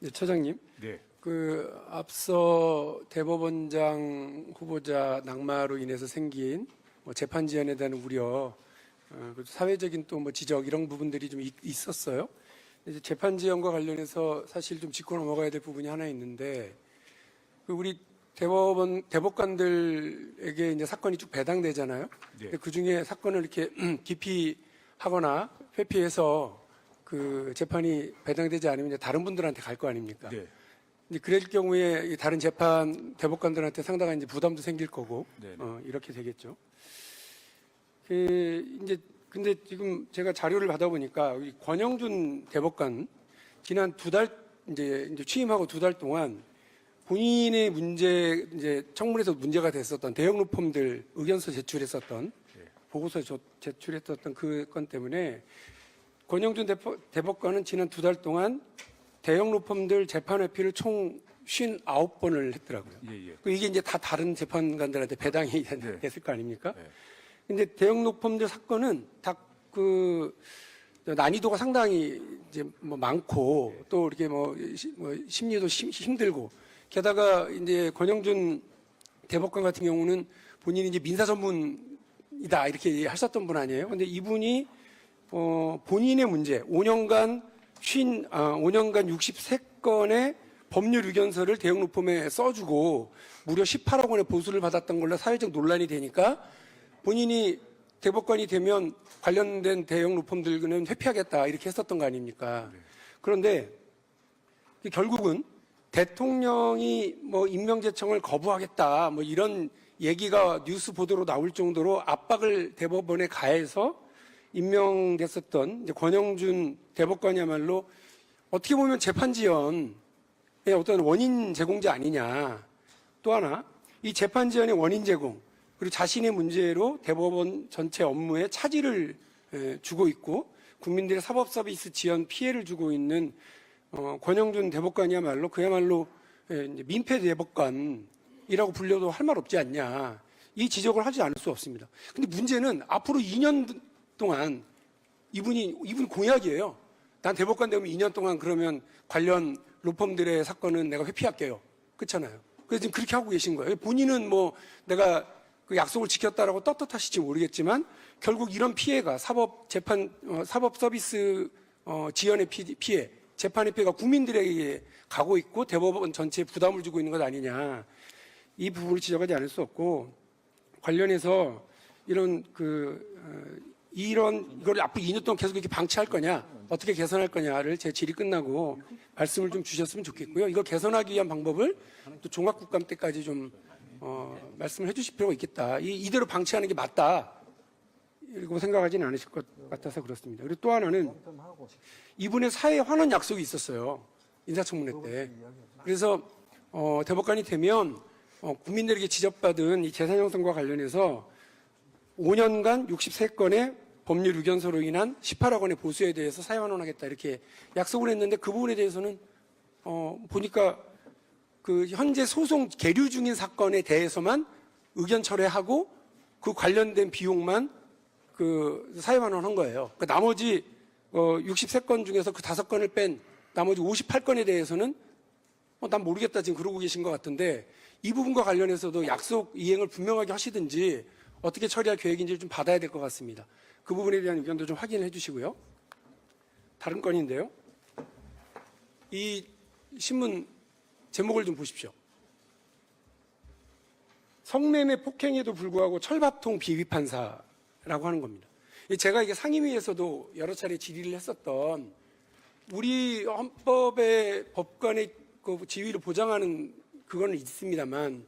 네, 처장님, 네. 그 앞서 대법원장 후보자 낙마로 인해서 생긴 뭐 재판 지연에 대한 우려, 어, 사회적인 또 뭐 지적 이런 부분들이 좀 있- 있었어요. 이제 재판 지연과 관련해서 사실 좀 짚고 넘어가야 될 부분이 하나 있는데, 그 우리 대법원 대법관들에게 이제 사건이 쭉 배당되잖아요. 네. 그 중에 사건을 이렇게 기피하거나 회피해서 그 재판이 배당되지 않으면 이제 다른 분들한테 갈 거 아닙니까? 네. 이제 그럴 경우에 이 다른 재판 대법관들한테 상당한 이제 부담도 생길 거고 네. 어, 이렇게 되겠죠. 그 이제 근데 지금 제가 자료를 받아보니까 우리 권영준 대법관 지난 두 달 이제, 이제 취임하고 두 달 동안 본인의 문제 이제 청문회에서 문제가 됐었던 대형 로펌들 의견서 제출했었던 네. 보고서 조- 제출했었던 그 건 때문에 권영준 대법, 대법 관은 지난 두 달 동안 대형 로펌들 재판 회피를 총 59번을 했더라고요. 예, 예. 그 이게 이제 다 다른 재판관들한테 배당이 네. 됐을 거 아닙니까? 네. 근데 대형 로펌들 사건은 다 그 난이도가 상당히 이제 뭐 많고 또 이렇게 뭐, 시- 뭐 심리도 심- 힘들고 게다가 이제 권영준 대법관 같은 경우는 본인이 이제 민사 전문이다 이렇게 하셨던 분 아니에요. 근데 이분이 어, 본인의 문제 5년간 쉰 아, 5년간 63건의 법률 의견서를 대형 로펌에 써주고 무려 18억 원의 보수를 받았던 걸로 사회적 논란이 되니까 본인이 대법관이 되면 관련된 대형 로펌들은 회피하겠다 이렇게 했었던 거 아닙니까? 그런데 결국은 대통령이 뭐 임명제청을 거부하겠다 뭐 이런 얘기가 뉴스 보도로 나올 정도로 압박을 대법원에 가해서 임명됐었던 권영준 대법관이야말로 어떻게 보면 재판 지연의 어떤 원인 제공자 아니냐. 또 하나 이 재판 지연의 원인 제공 그리고 자신의 문제로 대법원 전체 업무에 차질을 에, 주고 있고 국민들의 사법 서비스 지연 피해를 주고 있는 어, 권영준 대법관이야말로 그야말로 민폐 대법관이라고 불려도 할 말 없지 않냐. 이 지적을 하지 않을 수 없습니다. 근데 문제는 앞으로 2년 동안 이분이 이분 공약이에요. 난 대법관 되면 2년 동안 그러면 관련 로펌들의 사건은 내가 회피할게요. 그렇잖아요. 그래서 지금 그렇게 하고 계신 거예요. 본인은 뭐 내가 그 약속을 지켰다라고 떳떳하실지 모르겠지만 결국 이런 피해가 사법 재판 어, 사법 서비스 어, 지연의 피, 피해, 재판의 피해가 국민들에게 가고 있고 대법원 전체에 부담을 주고 있는 것 아니냐. 이 부분을 지적하지 않을 수 없고 관련해서 이런 그 어, 이런 이걸 앞으로 2년 동안 계속 이렇게 방치할 거냐, 어떻게 개선할 거냐를 제 질의 끝나고 말씀을 좀 주셨으면 좋겠고요. 이거 개선하기 위한 방법을 또 종합국감 때까지 좀 어, 말씀을 해주실 필요가 있겠다. 이, 이대로 방치하는 게 맞다. 이라고 생각하지는 않으실 것 같아서 그렇습니다. 그리고 또 하나는 이분의 사회 환원 약속이 있었어요. 인사청문회 때. 그래서 어, 대법관이 되면 어, 국민들에게 지적받은 이 재산 형성과 관련해서 5년간 63건의 법률 의견서로 인한 18억 원의 보수에 대해서 사회환원하겠다 이렇게 약속을 했는데 그 부분에 대해서는 어, 보니까 그 현재 소송 계류 중인 사건에 대해서만 의견 철회하고 그 관련된 비용만 그 사회환원한 거예요. 그 나머지 어, 63건 중에서 그 다섯 건을 뺀 나머지 58건에 대해서는 어, 난 모르겠다 지금 그러고 계신 것 같은데 이 부분과 관련해서도 약속 이행을 분명하게 하시든지 어떻게 처리할 계획인지 좀 받아야 될 것 같습니다. 그 부분에 대한 의견도 좀 확인해 주시고요. 다른 건인데요. 이 신문 제목을 좀 보십시오. 성매매 폭행에도 불구하고 철밥통 비위판사라고 하는 겁니다. 이 제가 이게 상임위에서도 여러 차례 질의를 했었던 우리 헌법의 법관의 그 지위를 보장하는 그거는 있습니다만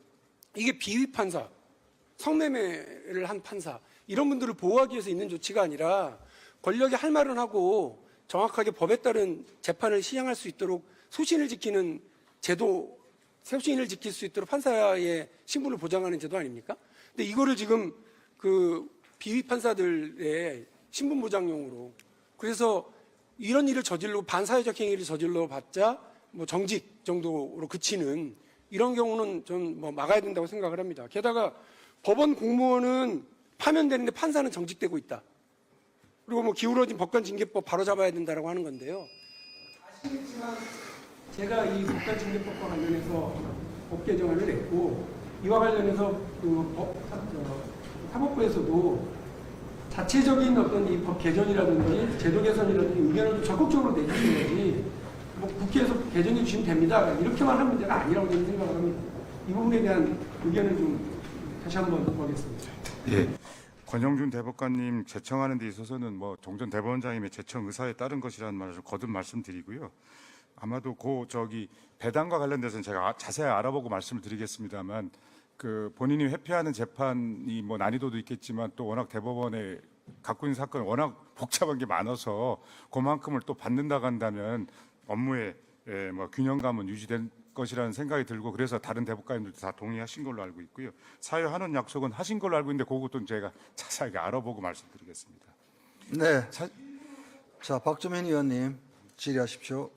이게 비위판사, 성매매를 한 판사 이런 분들을 보호하기 위해서 있는 조치가 아니라 권력이 할 말은 하고 정확하게 법에 따른 재판을 시행할 수 있도록 소신을 지키는 제도, 소신을 지킬 수 있도록 판사의 신분을 보장하는 제도 아닙니까? 근데 이거를 지금 그 비위 판사들의 신분 보장용으로 그래서 이런 일을 저질러 반사회적 행위를 저질러 봤자 뭐 정직 정도로 그치는 이런 경우는 전 뭐 막아야 된다고 생각을 합니다. 게다가 법원 공무원은 파면되는데 판사는 정직되고 있다. 그리고 뭐 기울어진 법관 징계법 바로 잡아야 된다라고 하는 건데요. 아시겠지만 제가 이 국가징계법과 관련해서 법 개정안을 냈고 이와 관련해서 그 법, 사- 저, 사법부에서도 자체적인 어떤 이 법 개정이라든지 제도 개선이라든지 의견을 좀 적극적으로 내주셔야지 뭐 국회에서 개정해 주시면 됩니다. 이렇게만 하는 문제가 아니라고 저는 생각을 합니다. 이 부분에 대한 의견을 좀 다시 한번 보겠습니다. 예. 권영준 대법관님 제청하는 데 있어서는 뭐 종전 대법원장님의 제청 의사에 따른 것이라는 말을 좀 거듭 말씀드리고요. 아마도 그 저기 배당과 관련돼서는 제가 아- 자세히 알아보고 말씀을 드리겠습니다만 그 본인이 회피하는 재판이 뭐 난이도도 있겠지만 또 워낙 대법원에 갖고 있는 사건이 워낙 복잡한 게 많아서 그만큼을 또 받는다고 한다면 업무에 예, 뭐 균형감은 유지될 것이라는 생각이 들고 그래서 다른 대법관님들도 다 동의하신 걸로 알고 있고요. 사유하는 약속은 하신 걸로 알고 있는데 그것도 제가 자세하게 알아보고 말씀드리겠습니다. 네. 사- 자, 박주민 의원님 질의하십시오.